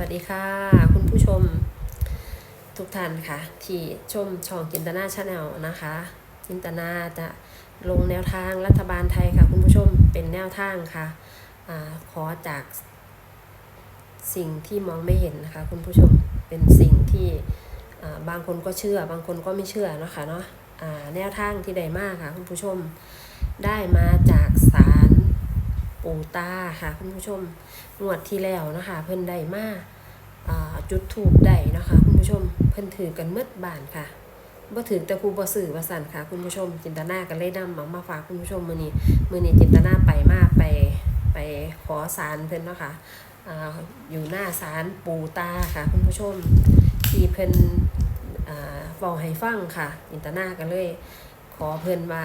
วัสดีค่ะ คุณผู้ชมทุกท่านค่ะ ที่ชมช่องจินตนาชาแนลนะคะ จินตนาจะลงแนวทางรัฐบาลไทยค่ะ คุณผู้ชมเป็นแนวทางค่ะอขอจากสิ่งที่มองไม่เห็นนะคะ คุณผู้ชมเป็นสิ่งที่บางคนก็เชื่อ บางคนก็ไม่เชื่อนะคะเนาะแนวทางที่ใดมากค่ะ คุณผู้ชมได้มาจากศาลปู่ตาค่ะ คุณผู้ชมงวดที่แล้วนะคะ เพิ่นได้มาอ่า จุดถูกได้นะคะคุณผู้ชมเพิ่นถือกันเมื่อบานค่ะบ่ถือแต่ผู้บ่ซื้อว่สั่นค่ะ คุณผู้ชม จินตนาก็เลยนำมามาฝากคุณผู้ชมมื้อนี้มื้อนี้จินตนาไปมาไปไปขอศาลเพิ่นเนาะค่ะอ่าอยู่หน้าศาลปู่ตาค่ะ คุณผู้ชมที่เพิ่นอ่าเว้าให้ฟังค่ะ จินตนาก็เลย ขอเพิ่นว่า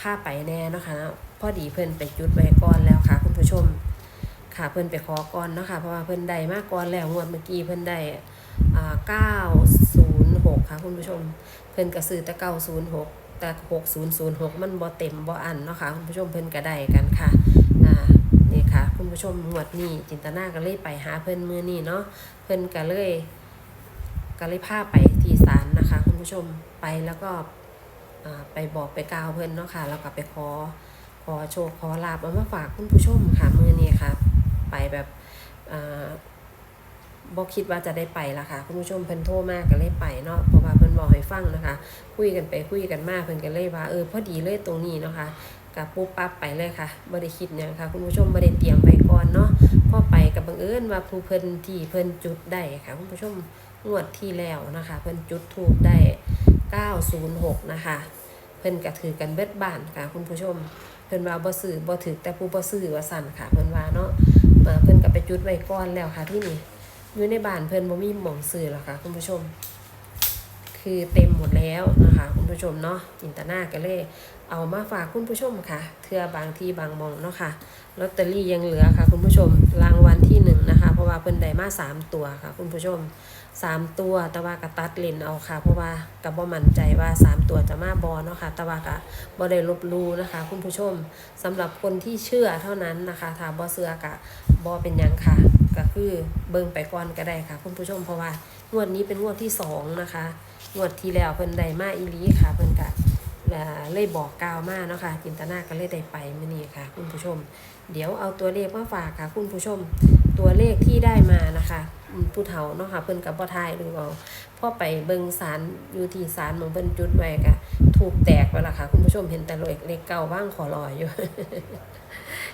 พาไปแน่เนาะคะเนาะพอดีเพิ่นไปจุดไว้ก่อนแล้วค่ะ คุณผู้ชม ค่ะเพิ่นไปขอก่อนเนาะค่ะเพราะว่าเพิ่นได้มากก่อนแล้วงวดเมื่อกี้เพิ่นได้อ่า906ค่ะคุณผู้ชม เพิ่นก็ซื้อแต่906แต่6006มันบ่เต็มบ่อันเนาะค่ะคุณผู้ชมเพิ่นก็ได้กันค่ะอ่านี่ค่ะ คุณผู้ชมงวดนี้จินตนาก็เลยไปหาเพิ่นมือนี้เนาะเพิ่นก็เลยก็เลยพาไปที่ศาลนะคะ คุณผู้ชมไปแล้วก็ไปบอกไปกล่าวเพิ่นเนาะค่ะแล้วก็ไปขอขอโชคขอลาบเอามาฝากคุณผู้ชมค่ะมือนี้ค่ะ ไปแบบอ่าบอคิดว่าจะได้ไปละค่ะคุณผู้ชมเพิ่นโทรมากก็เลยไปเนาะเพราะว่าเพิ่นบอกให้ฟังนะคะ คุยกันไปคุยกันมากเพิ่นก็เลยว่าเออพอดีเลยตรงนี้เนาะค่ะกับปุ๊บปั๊บไปเลยค่ะบ่ได้คิดหยังค่ะ คุณผู้ชมบ่ได้เตรียมไว้ก่อนเนาะพอไปกับบังเอิญว่าผู้เพิ่นที่เพิ่นจุดได้ค่ะคุณผู้ชมงวดที่แล้วนะคะ เพิ่นจุดถูกได้906นะคะ เพิ่นก็ถือกันเบิดบ้านค่ะ คุณผู้ชม เพิ่นว่าบ่ซื้อบ่ถือแต่ผู้บ่ซื้อว่าสั่นค่ะ เพิ่นว่าเนาะ มาเพิ่นก็ไปจุดไว้ก้อนแล้วค่ะที่นี่อยู่ในบ้านเพิ่นบ่มีหม่องสื่อหรอกค่ะ คุณผู้ชม คือเต็มหมดแล้วนะคะ คุณผู้ชมเนาะอินตนาก็เลยเอามาฝากคุณผู้ชมค่ะเทื่อบางที่บางมองเนาะค่ะลอตเตอรี่ยังเหลือค่ะ คุณผู้ชมรางวัลที่หนึ่งนะ เพราะว่าเพิ่นได้มาสามตัวค่ะ คุณผู้ชมสามตัวแต่ว่ากะตัดเลนเอาค่ะ เพราะว่ากับบ่มั่นใจว่าสามตัวจะมาบอเนาะค่ะแต่ว่ากะบ่ได้ลบลูนะคะ คุณผู้ชมสำหรับคนที่เชื่อเท่านั้นนะคะถ้าบ่เชื่อกะบ่เป็นหยังค่ะ ก็คือเบิ่งไปก่อนก็ได้ค่ะ คุณผู้ชมเพราะว่างวดนี้เป็นงวดที่สองนะคะงวดที่แล้วเพิ่นได้มาอีหลีค่ะเพิ่นกะเลยบอกกล่าวมาเนาะค่ะจินตนาก็เลยได้ไปมื้อนี้ค่ะ คุณผู้ชม เดี๋ยวเอาตัวเลขมาฝากค่ะ คุณผู้ชม ตัวเลขที่ได้มานะคะผู้เฒ่าเนาะค่ะเพิ่นกับบ่ทายหรือเอาพ่อไปเบิงสารอยู่ที่สารของเพิ่นจุดไว้ก็ถูกแตกไปละค่ะ คุณผู้ชมเห็นแต่เลขเลขเก่าว่างขอลอยอยู่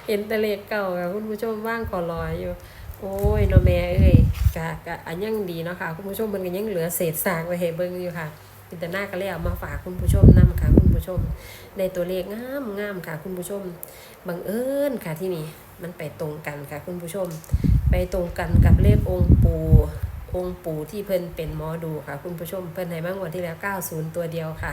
เห็นแต่เลขเก่าค่ะคุณผู้ชมว่างขอลอยอยู่ โอ้ยนาะแม่เอ้ยกะกะอันยังดีเนาะค่ะคุณผู้ชมมันก็ยังเหลือเศษซากไว้ให้เบิ่งอยู่ค่ะจินตนาก็เลยเอามาฝากคุณผู้ชมนํค่ะคุณผู้ชมในตัวเลขงามงามค่ะคุณผู้ชมบังเอิญค่ะที่นี่มันไปตรงกันค่ะคุณผู้ชม ไปตรงกันกับเลของค์ปู่องค์ปู่ที่เพิ่นเป็นหมอดูค่ะ คุณผู้ชมเพิ่นให้มางวดที่แล้ว 90 ตัวเดียวค่ะ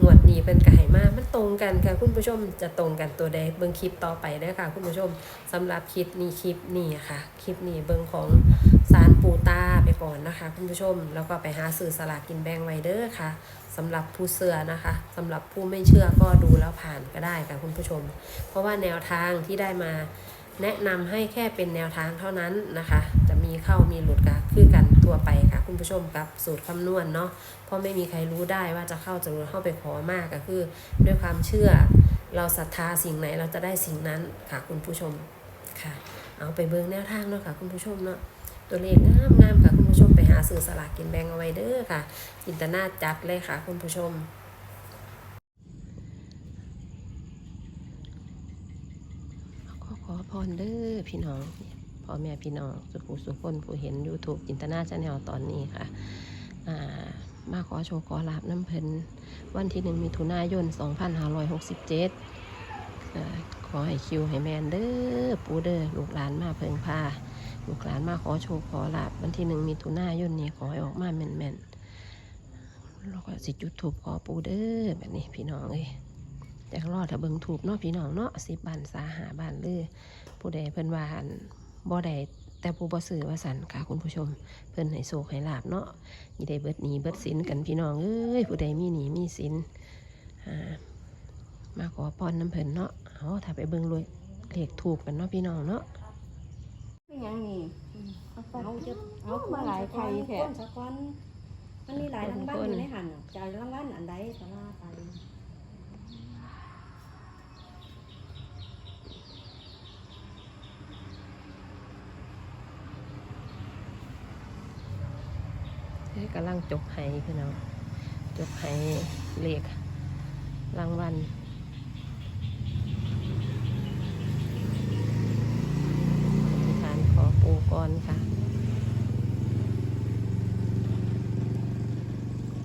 งวดนี้เพิ่นก็ให้มามันตรงกันค่ะ คุณผู้ชมจะตรงกันตัวใดเบิ่งคลิปต่อไปเด้ค่ะ คุณผู้ชมสำหรับคลิปนี้คลิปนี้ค่ะ คลิปนี้เบิ่งของสารปูตาไปก่อนนะคะ คุณผู้ชมแล้วก็ไปหาซื้อสลากกินแบ่งไว้เด้อค่ะสำหรับผู้เชื่อนะคะสำหรับผู้ไม่เชื่อก็ดูแล้วผ่านก็ได้ค่ะคุณผู้ชม เพราะว่าแนวทางที่ได้มา แนะนำให้แค่เป็นแนวทางเท่านั้นนะคะ จะมีเข้ามีหลุดก็คือกันทั่วไปค่ะ คุณผู้ชมกับสูตรคำนวณเนาะเพราะไม่มีใครรู้ได้ว่าจะเข้าจะรู้เข้าไปขอมากก็คือ ด้วยความเชื่อ เราศรัทธาสิ่งไหนเราจะได้สิ่งนั้นค่ะคุณผู้ชมค่ะ เอาไปเบิ่งแนวทางเนาะค่ะ คุณผู้ชมเนาะตัวเลขงามงามค่ะคุณผู้ชมไปหาซื้อสลากกินแบ่งเอาไว้เด้อค่ะจินตนาจัดเลยค่ะ คุณผู้ชม ขอขอพ รเด้อพี่น้องพ่อแม่พี่น้องสุขุสุขคนผู้เห็น YouTube จินตนาชาแนลตอนนี้ค่ะอามาขอโชว์ขอลาบน้ำเพลินวันที่หนึ่งมิถุนายน 2567อขอให้คิวให้แมนเด้อปูเด้อลูกหลานมาเพิงพาลูกหลานมาขอโชว์ขอลาบวันที่หนึ่งมิถุนายนนี้ขอให้ออกมาแมนแมนๆแล้วก็สิจุดถูกขอปูเด้อแบบนี้พี่น้องเอ้ย แต่รอดถ้าเบิ่งถูกเนาะพี่น้องเนาะสิบบานสาหาบานเลยผู้ใดเพิ่นว่าอั่นบ่ได้แต่ผู้บ่ซื้อว่าสันค่ะคุณผู้ชม เพิ่นให้โศกให้ลาบเนาะนี่ได้เบิดหนี้เบิดสินกันพี่น้องเอ้ยผู้ใดมีหนี้มีสินอ่ามาขอพรน้ำเพิ่นเนาะเอาถ้าไปเบิ่งรวยเลขถูกกันเนาะพี่น้องเนาะไปยังนี่เอาเอาจะเอามาหลายไทยแท้คนสักคนมันมีหลายรางวัลอยู่ในหันจะเอารางวัลอันใดก็ว่าไป เฮ้ยกำลังจกไห้พี่น้องจกไห้เลขรางวัลอธิษฐานขอปูก่อนค่ะ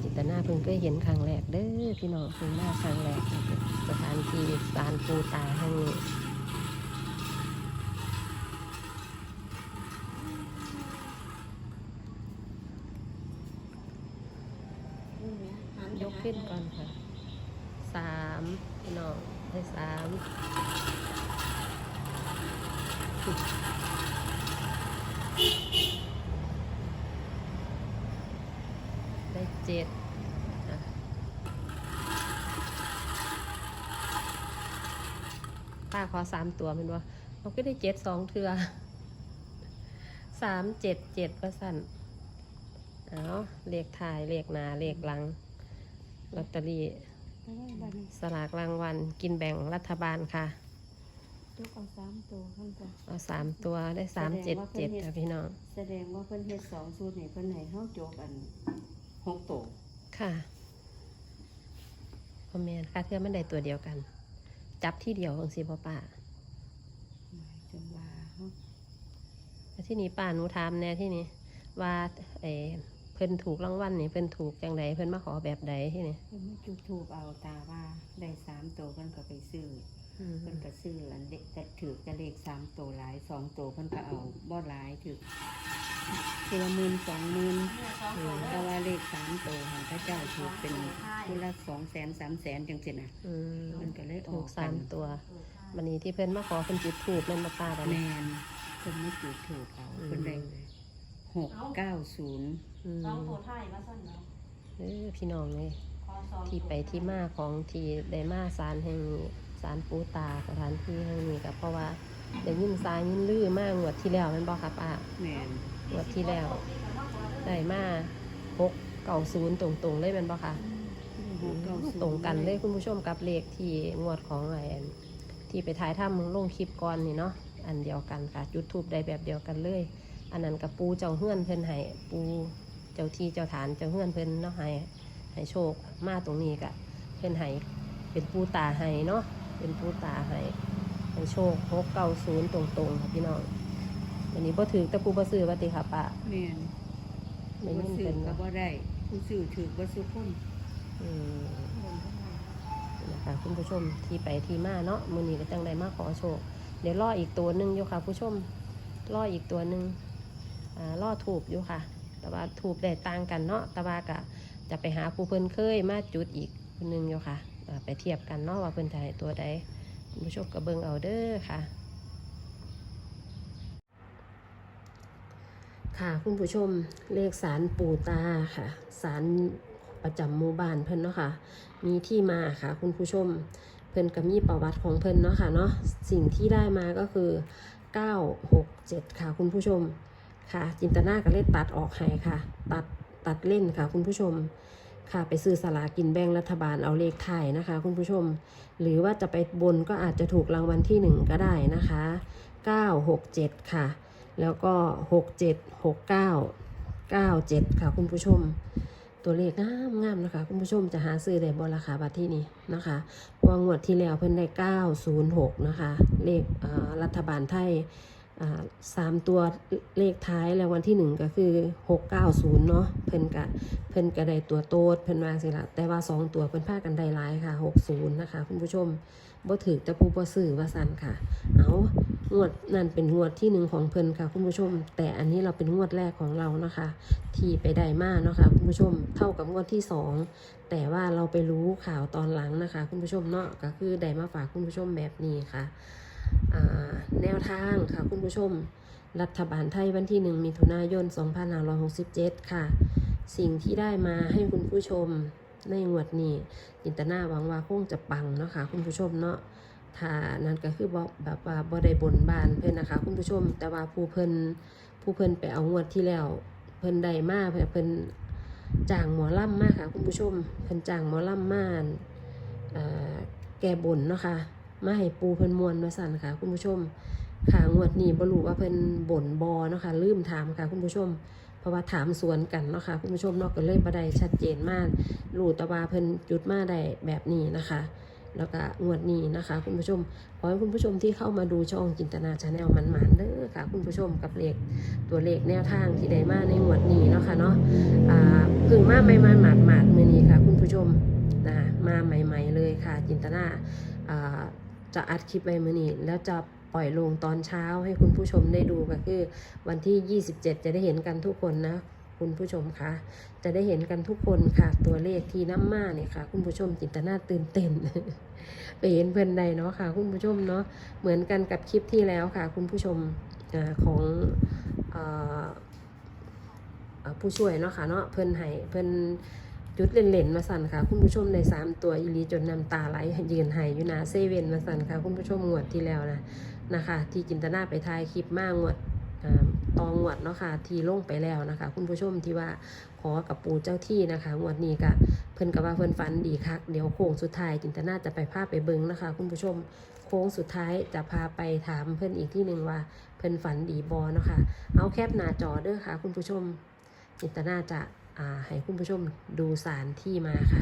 จิตนาเพิ่งเคยเห็นครั้งแรกเด้อพี่น้องเพิ่งมาครั้งแรกสถานที่ศาลปูตาแห่งนี้แหมหัน ยก ขึ้นก่อนค่ะสามพี่น้องได้สามได้เจ็ดป้าขอสามตัวมันว่าเราก็ได้เจ็ดสองเทือสามเจ็ดเจ็ดประสันเอาเลขถ่ายเลขหนาเลขหลัง ลอตเตอรี่เอาไว้บัดนี้สลากรางวัลกินแบ่งรัฐบาลค่ะยกเอาสามตัวข้างบนเอาสามตัวได้สามเจ็ดเจ็ดค่ะพี่น้องแสดงว่าเพิ่นเฮ็ดสองสูตรนี่เพิ่นให้เฮาโจกอันหกตัวค่ะพอแมนค่ะเทือมันได้ตัวเดียวกัน จับที่เดียวของสีพ่อป้าจนว่าเฮาแล้วที่นี้ป้าหนูถามแน่ที่นี้ว่าเออเพิ่นถูกรางวัลนี่เพิ่นถูกจังใดเพิ่นมาขอแบบใดที่นี่เพิ่นมาจุดทูบเอาตาว่าได้สามตัวเพิ่นก็ไปซื้ออืมเพิ่นก็ซื้ออันเด็กแต่ถือจะเลขสามตัวหลายสองตัวเพิ่นก็เอาบ่หลายถือทีละหมื่นสองหมื่นแต่ว่าเลขสามตัวของพระเจ้าถือเป็นคนละสองแสนสามแสนจังสินะอืมมันก็เลยอถูอกกสามตัววันนี้ที่เพิ่นมาขอเพิ่นจุดถูกแม่นมาป้าตอนแมนี้นเพิ่นไม่จุดถูกเอาอืมเพิ่นได้ หกเก้าศูนย์อืมสองตัวไทยว่าซั่นเนาะเออพี่น้องเลยขอสองที่ไปที่มาของที่ได้มาศาลแห่งนี้ศาลปูตาสถานที่แห่งนี้ก็เพราะว่าได้ยินสายยินลือมากงวดที่แล้วแม่นบ่ครับป้า แมนงวดที่แล้ว ได้มาหกเก่าศูนย์ตรงๆเลยแม่นบ่ค่ะ หกเก้าศูนย์ตรงกันเลยคุณผู้ชมกับเลขที่งวดของไอ้อันที่ไปถ่ายทำลงคลิปก่อนนี่เนาะอันเดียวกันค่ะจุดทูบได้แบบเดียวกันเลย อันนั้นกับปูเจ้าเฮือนเพิ่นให้ปูเจ้าที่เจ้าฐานเจ้าเฮือนเพิ่นเนาะให้ให้โชคมาตรงนี้กะเพิ่นให้เป็นปูตาให้เนาะเป็นปูตาให้ให้โชคหกเก้าศูนย์ตรงๆค่ะพี่น้องวันนี้บ่ถือแต่ปูบ่ซื้อว่าติค่ะป้าแมนได้ผู้ยินซื้อเพิ่นก็ว่าบ่ได้ผู้ซื้อถือบ่ซื้อคนอืมนะคะคุณผู้ชมที่ไปที่มาเนาะมื้อนี้ก็จังได้มาขอโชคเดี๋ยวรออีกตัวหนึงอยู่ค่ะ ผู้ชมรออีกตัวหนึง อ่อถูกอยู่ค่ะ แต่ว่าถูกได้ต่างกันเนาะแต่ว่ากะจะไปหาผู้เพิ่นเคยมาจุดอีกคนหนึงอยู่ค่ะ ไปเทียบกันเนาะว่าเพิ่นจะให้ตัวใดคุณผู้ชมก็เบิ่งเอาเด้อค่ะ ค่ะคุณผู้ชมเลขสารปู่ตาค่ะสารประจำหมู่บ้านเพิ่นเนาะค่ะ มีที่มาค่ะคุณผู้ชม เพิ่นก็มีประวัติของเพิ่นเนาะค่ะเนาะสิ่งที่ได้มาก็คือ 967 ค่ะคุณผู้ชม ค่ะ จินตนาก็เลยตัดออกให้ค่ะ ตัดตัดเล่นค่ะ คุณผู้ชมค่ะ ไปซื้อสลากินแบ่งรัฐบาลเอาเลขไทายนะคะ คุณผู้ชม หรือว่าจะไปบนก็อาจจะถูกรางวัลที่หนึ่งก็ได้นะคะ 967 ค่ะ แล้วก็หกเจ็ดหกเก้าเก้าเจ็ดค่ะ คุณผู้ชม ตัวเลขงามงามนะคะ คุณผู้ชมจะหาซื้อได้บนราคาบัตรที่นี่นะคะว่างวดที่แล้วเพิ่นได้เก้าศูนย์หกนะคะ เลขรัฐบาลไทย สามตัวเลขท้ายรางวัลที่หนึ่งก็คือหกเก้าศูนย์เนาะเพิ่นกะเพิ่นกะได้ตัวโตดเพิ่นว่าสิละแต่ว่าสองตัวเพิ่นพากันได้หลายค่ะหกศูนย์นะคะคุณผู้ชมบ่ถือแต่ผู้บ่ซื้อว่าสั่นค่ะ เอางวดนั่นเป็นงวดที่หนึ่งของเพิ่นค่ะคุณผู้ชม แต่อันนี้เราเป็นงวดแรกของเรานะคะ ที่ไปได้มาเนาะค่ะคุณผู้ชมเท่ากับงวดที่สองแต่ว่าเราไปรู้ข่าวตอนหลังนะคะ คุณผู้ชมเนาะก็คือได้มาฝากคุณผู้ชมแบบนี้ค่ะ แนวทางค่ะคุณผู้ชม รัฐบาลไทยวันที่หนึ่งมิถุนายน 2567 ค่ะ สิ่งที่ได้มาให้คุณผู้ชมในงวดนี้จินตนาหวังว่าคงจะปังเนาะค่ะคุณผู้ชมเนาะถ้านั่นก็คือบ่แบบว่าบ่ได้บนบานเพิ่อนนะคะ คุณผู้ชม แต่ว่าผู้เพิ่นผู้เพิ่นไปเอางวดที่แล้ว เพิ่นได้มาเพิ่นเพิ่นจ้างหมอล่ำมากค่ะ คุณผู้ชม เพิ่นจ้างหมอล่ำมาเอ่อแก้บนเนาะคะ่ะ มาให้ปูเพิ่นมวนมาสั่นค่ะ คุณผู้ชมค่ะงวดนี้บ่รู้ว่าเพิ่นบ่นบ่เนาะค่ะลืมถามค่ะคุณผู้ชม เพราะว่าถามสวนกันเนาะค่ะคุณผู้ชมนาะก็เลยบ่ได้ชัดเจนมากรู้ต่ว่าเพิ่นจุดมาได้แบบนี้นะคะ แล้วก็งวดนี้นะคะ คุณผู้ชมขอให้คุณผู้ชมที่เข้ามาดูช่องจินตนาชาแนลมันหมานๆเด้อค่ะ คุณผู้ชมกับเลขตัวเลขแนวทางที่ได้มาในงวดนี้เนาะค่ะเนาะอ่าเพึ่งมาไม่มาหมาดหมาดมือนี้ค่ะ คุณผู้ชมนะคะมาใหม่ ๆ เลยค่ะ จินตนาอ่า จะอัดคลิปไว้มือนี้แล้วจะปล่อยลงตอนเช้าให้คุณผู้ชมได้ดูก็คือวันที่ 27 จะได้เห็นกันทุกคนนะ คุณผู้ชมคะจะได้เห็นกันทุกคนค่ะตัวเลขที่น้ำมาเนี่ยค่ะ คุณผู้ชมจินตนาตื่นเต้นไปเห็นเพื่อนใดเนาะค่ะ คุณผู้ชมเนาะเหมือนกันกับคลิปที่แล้วค่ะ คุณผู้ชมอของอผู้ช่วยเนาะค่ะเนาะเพิ่อนให้เพิ่อน จุดเล่นๆมาสั่นค่ะ คุณผู้ชมในสามตัวอีลีจนน้ำตาไหลยืนไห้อยู่นาเซเว่นมาสั่นค่ะ คุณผู้ชมงวดที่แล้วนะนะคะ ที่จินตนาไปถ่ายคลิปมากงวดตองงวดเนาะค่ะที่ลงไปแล้วนะคะ คุณผู้ชมที่ว่าขอกับปูเจ้าที่นะคะงวดนี้ก็เพิ่นก็ว่าเพิ่นฝันดีคักเดี๋ยวโค้งสุดท้ายจินตนาจะไปพาไปเบิ่งนะคะ คุณผู้ชมโค้งสุดท้ายจะพาไปถามเพิ่นอีกที่หนึ่งว่า เพิ่นฝันดีบอเนาะค่ะเอาแคปหน้าจอเด้อค่ะ คุณผู้ชมจินตนาจะ ให้คุณผู้ชมดูสารที่มาค่ะ